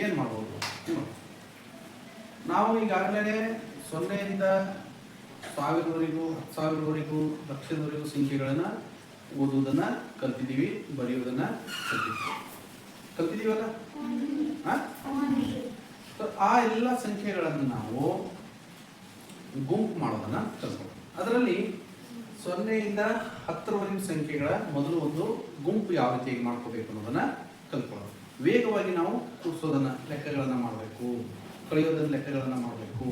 ಏನು ಮಾಡ್ಬೋದು. ನಾವು ಈಗಾಗಲೇ ಸೊನ್ನೆಯಿಂದ ಸಾವಿರದವರೆಗೂ ಹತ್ತು ಸಾವಿರದವರೆಗೂ ಲಕ್ಷದವರೆಗೂ ಸಂಖ್ಯೆಗಳನ್ನು ಓದುವುದನ್ನು ಕಲ್ತಿದ್ದೀವಿ, ಬರೆಯುವುದನ್ನು ಕಲ್ತಿದ್ದೀವಿ. ಕಲ್ತಿದ್ದೀವಲ್ಲ? ಆ? ಎಲ್ಲ ಸಂಖ್ಯೆಗಳನ್ನು ನಾವು ಗುಂಪು ಮಾಡೋದನ್ನ ಕಲ್ತ್ಕೊಳ್ಳೋಣ ಅದರಲ್ಲಿ ಸೊನ್ನೆಯಿಂದ ಹತ್ತರವರೆಗಿನ ಸಂಖ್ಯೆಗಳ ಮೊದಲು ಒಂದು ಗುಂಪು ಯಾವ ರೀತಿಯಾಗಿ ಮಾಡ್ಕೋಬೇಕು ಅನ್ನೋದನ್ನ ಕಲ್ತ್ಕೊಳ್ಳೋಣ ವೇಗವಾಗಿ ನಾವು ಕೂರಿಸೋದನ್ನ ಲೆಕ್ಕಗಳನ್ನ ಮಾಡಬೇಕು. ಕಳೆಯೋದನ್ನ ಲೆಕ್ಕಗಳನ್ನ ಮಾಡಬೇಕು.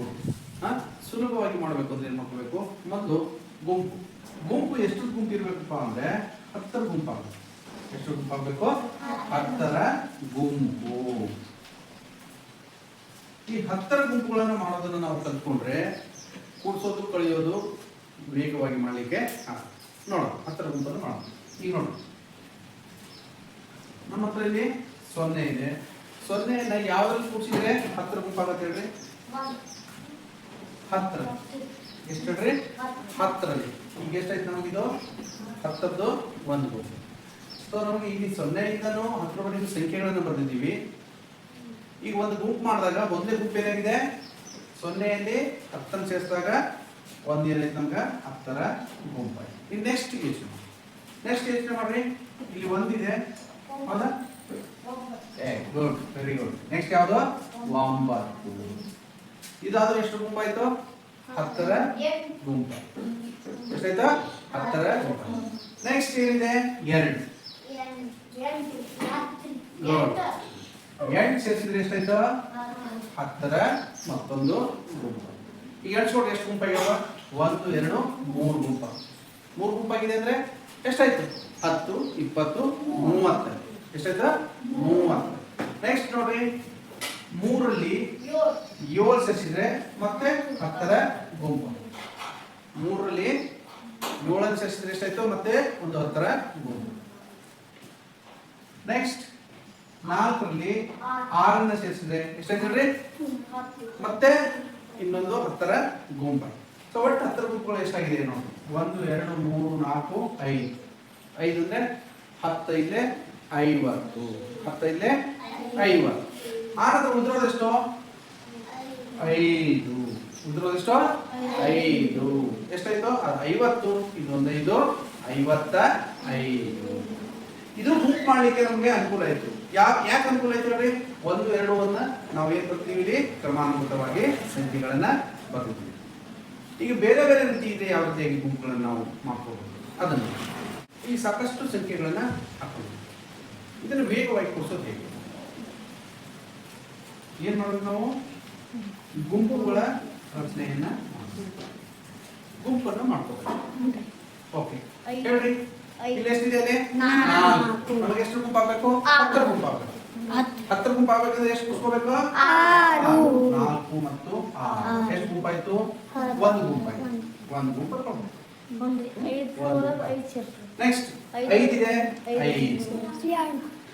ಸುಲಭವಾಗಿ ಮಾಡಬೇಕು ಅಂದ್ರೆ ಏನು ಮಾಡ್ಕೋಬೇಕು? ಮೊದಲು ಗುಂಪು. ಗುಂಪು ಎಷ್ಟು ಗುಂಪು ಇರಬೇಕಪ್ಪ ಅಂದ್ರೆ ಹತ್ತರ ಗುಂಪಾಗಬೇಕು ಎಷ್ಟು ಗುಂಪಾಗಬೇಕು ಹತ್ತರ ಗುಂಪು. ಈ ಹತ್ತರ ಗುಂಪುಗಳನ್ನು ಮಾಡೋದನ್ನ ನಾವು ಕಲ್ತ್ಕೊಂಡ್ರೆ ಕೂಡಿಸೋದು ಕಳೆಯೋದು ವೇಗವಾಗಿ ಮಾಡಲಿಕ್ಕೆ ನೋಡೋಣ, ಹತ್ತರ ಗುಂಪನ್ನು ಮಾಡೋಣ. ಈಗ ನೋಡೋಣ. ನಮ್ಮ ಹತ್ರ ಇಲ್ಲಿ ಸೊನ್ನೆ ಇದೆ. ಸೊನ್ನೆಯನ್ನ ಯಾವ್ದ್ರಲ್ಲಿ ಕೂಡಿಸಿದ್ರೆ ಹತ್ತರ ಗುಂಪಾಗತ್ತೆ ಹೇಳ್ರಿ? ಹತ್ತರ ಎಷ್ಟು ಹೇಳ್ರಿ? ಹತ್ತರಲ್ಲಿ. ಈಗ ಎಷ್ಟಾಯ್ತು ನಮಗಿದು? ಹತ್ತದ್ದು ಒಂದು. ಸೊ ನಮಗೆ ಇಲ್ಲಿ ಸೊನ್ನೆಯಿಂದನೂ ಹತ್ತರವರೆಗೂ ಸಂಖ್ಯೆಗಳನ್ನು ಬರೆದಿದ್ದೀವಿ. ಈಗ ಒಂದು ಗುಂಪು ಮಾಡಿದಾಗ ಒಂದೇ ಗುಂಪು ಏನಾಗಿದೆ? ಸೊನ್ನೆಯಲ್ಲಿ ಹತ್ತನ್ನು ಸೇರಿಸಿದಾಗ ಒಂದು ಏನಾಯ್ತು ನಮ್ಗೆ? ಹತ್ತರ ಗುಂಪಾಯ್ತು ಇನ್ನು ನೆಕ್ಸ್ಟ್ ಯೋಚನೆ. ನೆಕ್ಸ್ಟ್ ಯೋಚನೆ ಮಾಡ್ರಿ. ಇಲ್ಲಿ ಒಂದಿದೆ. ಹೌದಾ? ಗುಡ್ ವೆರಿ ಗುಡ್ ನೆಕ್ಸ್ಟ್ ಯಾವುದು? ಒಂಬತ್ತು ಇದಾದ್ರೂ ಎಷ್ಟು ಗುಂಪಾಯ್ತು? ಹತ್ತರ ಗುಂಪು ಎಷ್ಟಾಯ್ತು? ಹತ್ತರ ಗುಂಪು ನೆಕ್ಸ್ಟ್ ಏನಿದೆ? ಎರಡು. ಎಂಟು ಸೇರಿಸಿದ್ರೆ ಎಷ್ಟಾಯ್ತು? ಹತ್ತರ ಮತ್ತೊಂದು ಗುಂಪು ಈಗ ಎಣಿಸ್ಕೊಂಡು ಎಷ್ಟು ಗುಂಪಾಗ್ಯಾವ? ಒಂದು, ಎರಡು, ಮೂರು ಗುಂಪ ಮೂರು ಗುಂಪಾಗಿದೆ ಅಂದ್ರೆ ಎಷ್ಟಾಯ್ತು? ಹತ್ತು, ಇಪ್ಪತ್ತು ಮೂವತ್ತು ಎಷ್ಟಾಯ್ತು? ಮೂವತ್ತು. ನೆಕ್ಸ್ಟ್ ನೋಡ್ರಿ ಮೂರಲ್ಲಿ ಏಳು ಸೇರಿಸಿದ್ರೆ ಮತ್ತೆ ಹತ್ತರ ಗುಂಪು ಮೂರರಲ್ಲಿ ಏಳನ್ನು ಸೇರಿಸಿದ್ರೆ ಎಷ್ಟಾಯ್ತು? ಮತ್ತೆ ಒಂದು ಹತ್ತರ ಗುಂಪು ನೆಕ್ಸ್ಟ್ ನಾಲ್ಕರಲ್ಲಿ ಆರನ್ನ ಸೇರಿಸಿದ್ರೆ ಎಷ್ಟಾಯ್ತು ನೋಡ್ರಿ? ಮತ್ತೆ ಇನ್ನೊಂದು ಹತ್ತರ ಗುಂಪ ಸೊ ಒಟ್ಟು ಹತ್ತರ ಗುಂಪುಗಳು ಎಷ್ಟಾಗಿದೆ ನೋಡಿ. ಒಂದು, ಎರಡು, ಮೂರು, ನಾಲ್ಕು, ಐದು. ಐದು ಅಂದ್ರೆ ಹತ್ತೈದಲೆ ಐವತ್ತು. ಹತ್ತೈದಲೆ ಐವತ್ತು. ಆನಂತರ ಉದ್ರೋದೆಷ್ಟು ಐದು. ಉದ್ರೋದೆಷ್ಟು ಐದು. ಎಷ್ಟಾಯ್ತು? ಅದು ಐವತ್ತು. ಇನ್ನೊಂದು ಐದು, ಐವತ್ತ ಐದು. ಇದು ಬುಕ್ ಮಾಡ್ಲಿಕ್ಕೆ ನಮಗೆ ಅನುಕೂಲ ಆಯ್ತು. ಯಾ ಯಾಕೆ ಅನುಕೂಲ ಆಯ್ತು ಹೇಳಿ? ಒಂದು, ಎರಡು, ಒಂದ. ನಾವು ಏನ್ ಬರ್ತೀವಿ ಇಲ್ಲಿ? ಕ್ರಮಾನುಗತವಾಗಿ ಸಂಖ್ಯೆಗಳನ್ನ ಬರ್ತೀವಿ ಈಗ ಬೇರೆ ಬೇರೆ ರೀತಿ ಇದೆ ಯಾವ ರೀತಿಯಾಗಿ ಗುಂಪುಗಳನ್ನು ನಾವು ಮಾಡ್ಕೋಬಹುದು ಅದನ್ನು ಈ ಸಾಕಷ್ಟು ಸಂಖ್ಯೆಗಳನ್ನ ಹಾಕೋದು ಇದನ್ನು ವೇಗವಾಗಿ ಕೊಡಿಸೋದು ಹೇಗೆ? ಏನ್ ಮಾಡೋದು ನಾವು? ಗುಂಪುಗಳ ರಚನೆಯನ್ನ. ಗುಂಪನ್ನು ಮಾಡ್ಕೋಬೇಕು. ಓಕೆ. ಐದು. ಹೇಳ್ರಿ. ಐದು. ಇಲ್ಲಿ ಎಷ್ಟಿದೆ ಅಲ್ಲಿ? ನಾಲ್ಕು. ನಮಗೆ ಎಷ್ಟು ಗುಂಪು ಆಗ್ಬೇಕು. ಹತ್ತರ ಗುಂಪು ಆಗ್ಬೇಕು. ಹತ್ತರ ಗುಂಪು ಆಗ್ಬೇಕಂದ್ರೆ ಎಷ್ಟು ಕೂತ್ಕೋಬೇಕು ಆರು. ನಾಲ್ಕು ಮತ್ತು. ಎಷ್ಟು ಗುಂಪಾಯ್ತು. ಒಂದು ಗುಂಪಾಯ್ತು ಒಂದು. ಗುಂಪು ಐದು ನೆಕ್ಸ್ಟ್ ಐದು. ಇದೆ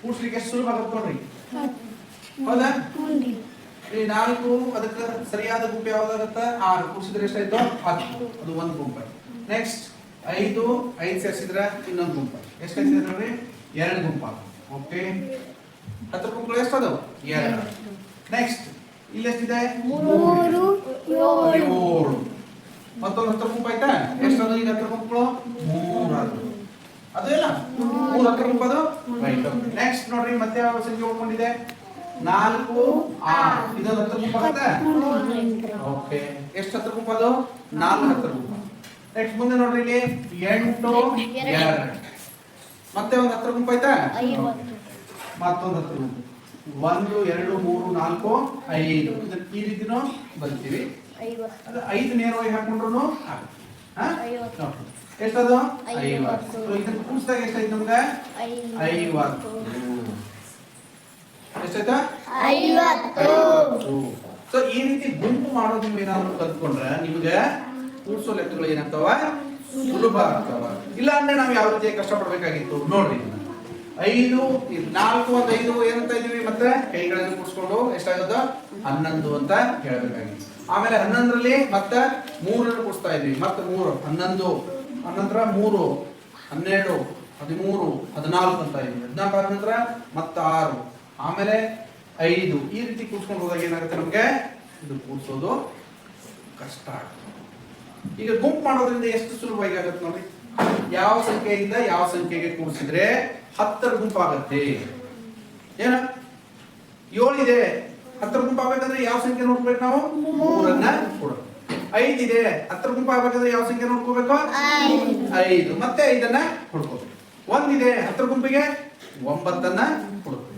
ಕೂಡ್ಸ್ಲಿಕ್ಕೆ ಎಷ್ಟು ಸುಲಭ ಆಗುತ್ತೆ ನೋಡ್ರಿ? ಹೌದಾ? ಈ ನಾಲ್ಕು, ಅದಕ್ಕೆ ಸರಿಯಾದ ಗುಂಪು ಯಾವ್ದಾಗತ್ತ? ಆರು. ಕೂಡಿಸಿದ್ರೆ ಎಷ್ಟಾಯ್ತು? ಹತ್ತು. ಅದು ಒಂದು ಗುಂಪು. ನೆಕ್ಸ್ಟ್ ಐದು ಐದು ಸೇರಿಸಿದ್ರೆ ಇನ್ನೊಂದು ಗುಂಪು. ಎಷ್ಟಾಯ್ತು ನೋಡ್ರಿ? ಎರಡು ಗುಂಪ ಓಕೆ ಹತ್ತು ಗುಂಪುಗಳು ಎಷ್ಟದು ಎರಡು. ನೆಕ್ಸ್ಟ್ ಇಲ್ಲಿ ಎಷ್ಟಿದೆ? ಮೂರು. ಮತ್ತೊಂದು ಹತ್ತು ಗುಂಪು ಆಯ್ತಾ ಎಷ್ಟದು ಈಗ ಹತ್ತು ಗುಂಪುಗಳು ಮೂರು ಅದು ಇಲ್ಲ ಮೂರು ಹತ್ತು ಗುಂಪು ಅದು ರೈಟ್ ನೆಕ್ಸ್ಟ್ ನೋಡ್ರಿ ಮತ್ತೆ ಯಾವ ಸಂಖ್ಯೆ ಉಳ್ಕೊಂಡಿದೆ ನಾಲ್ಕು ಆರು ಇದೊಂದು ಹತ್ತು ಗುಂಪ ಆಗುತ್ತೆ ಓಕೆ ಎಷ್ಟು ಹತ್ತು ಗುಂಪು ಅದು ನಾಲ್ಕು ಹತ್ತು ಗುಂಪು ನೆಕ್ಸ್ಟ್ ಮುಂದೆ ನೋಡ್ರಿ ಇಲ್ಲಿ ಎಂಟು ಎರಡು ಮತ್ತೆ ಒಂದು ಹತ್ರ ಗುಂಪು ಆಯ್ತಾ ಮತ್ತೊಂದು ಹತ್ತು ಗುಂಪು ಒಂದು ಎರಡು ಮೂರು ನಾಲ್ಕು ಐದು ಈ ರೀತಿನೂ ಬರ್ತೀವಿ ಅದು ಐದು ನೇರವಾಗಿ ಹಾಕೊಂಡ್ರು. ಎಷ್ಟದು? ಐವತ್ತು. ಇದನ್ನ ಕೂಡಿಸಿದಾಗ ಎಷ್ಟಾಯ್ತು ನಮ್ಗೆ? ಐವತ್ತು. ಎಷ್ಟಾಯ್ತಾ? ಐವತ್ತು. ಸೊ ಈ ರೀತಿ ಗುಂಪು ಮಾಡೋದು ನೀವು ಏನಾದ್ರು ಕಲ್ತ್ಕೊಂಡ್ರೆ ನಿಮ್ಗೆ ಕೂಡ್ಸೋ ಲೆಕ್ಕಗಳು ಏನಾಗ್ತಾವ? ಸುಲಭ ಆಗ್ತಾವ. ಇಲ್ಲ ಅಂದ್ರೆ ನಾವು ಯಾವ ರೀತಿ ಕಷ್ಟಪಡ್ಬೇಕಾಗಿತ್ತು? ನೋಡ್ರಿ. ಐದು ನಾಲ್ಕು ಒಂದು ಐದು ಏನಂತ ಇದೀವಿ ಮತ್ತೆ? ಕೈಗಳನ್ನು ಕೂಡಿಸ್ಕೊಂಡು ಎಷ್ಟಾಗುತ್ತೋ ಹನ್ನೊಂದು ಅಂತ ಹೇಳ್ಬೇಕಾಗಿತ್ತು. ಆಮೇಲೆ ಹನ್ನೊಂದರಲ್ಲಿ ಮತ್ತೆ ಮೂರನ್ನು ಕೂಡಿಸ್ತಾ ಇದ್ವಿ. ಮತ್ತೆ ಮೂರು, ಹನ್ನೊಂದು ಅನಂತರ ಮೂರು, ಹನ್ನೆರಡು, ಹದಿಮೂರು, ಹದಿನಾಲ್ಕು ಅಂತ ಇದ್ವಿ. ಹದಿನಾಲ್ಕು ಆದ ನಂತರ ಮತ್ತೆ ಆರು, ಆಮೇಲೆ ಐದು. ಈ ರೀತಿ ಕೂಡ್ಸ್ಕೊಂಡು ಹೋದಾಗ ಏನಾಗುತ್ತೆ ನಮಗೆ? ಇದು ಕೂಡ್ಸೋದು ಕಷ್ಟ ಆಗುತ್ತೆ ಈಗ ಗುಂಪು ಮಾಡೋದ್ರಿಂದ ಎಷ್ಟು ಸುಲಭವಾಗಿ ಆಗುತ್ತೆ ನೋಡಿ. ಯಾವ ಸಂಖ್ಯೆಯಿಂದ ಯಾವ ಸಂಖ್ಯೆಗೆ ಕೂಡಿಸಿದ್ರೆ ಹತ್ತರ ಗುಂಪಾಗತ್ತೆ. ಏನ? ಏಳಿದೆ ಹತ್ತರ ಗುಂಪು ಆಗ್ಬೇಕಂದ್ರೆ ಯಾವ ಸಂಖ್ಯೆ ನೋಡ್ಕೋಬೇಕು ನಾವು? ಮೂರನ್ನ ಕೊಡೋದು ಐದು ಇದೆ. ಹತ್ತರ ಗುಂಪು ಆಗ್ಬೇಕಂದ್ರೆ ಯಾವ ಸಂಖ್ಯೆ ನೋಡ್ಕೋಬೇಕು? ಐದು. ಮತ್ತೆ ಐದನ್ನ ಹುಡ್ಕೋಬೇಕು ಒಂದಿದೆ ಹತ್ತರ ಗುಂಪಿಗೆ? ಒಂಬತ್ತನ್ನ ಹುಡುಕ್ಬೇಕು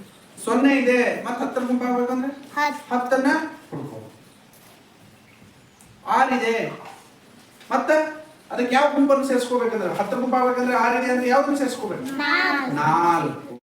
ಸೊನ್ನೆ ಇದೆ. ಮತ್ತೆ ಹತ್ತರ ಗುಂಪು ಆಗ್ಬೇಕಂದ್ರೆ ಹತ್ತು. ಹತ್ತನ್ನ ಹುಡ್ಕೋಬೇಕು ಆರಿದೆ ಮತ್ತೆ ಅದಕ್ಕೆ ಯಾವ ಗುಂಪನ್ನು ಸೇರಿಸ್ಕೋಬೇಕಂದ್ರೆ? ಹತ್ತರ ಗುಂಪು ಆಗ್ಬೇಕಂದ್ರೆ ಆರಿದೆ ಅಂದ್ರೆ ಯಾವ್ದನ್ನು ಸೇರಿಸ್ಕೋಬೇಕು? ನಾಲ್ಕು.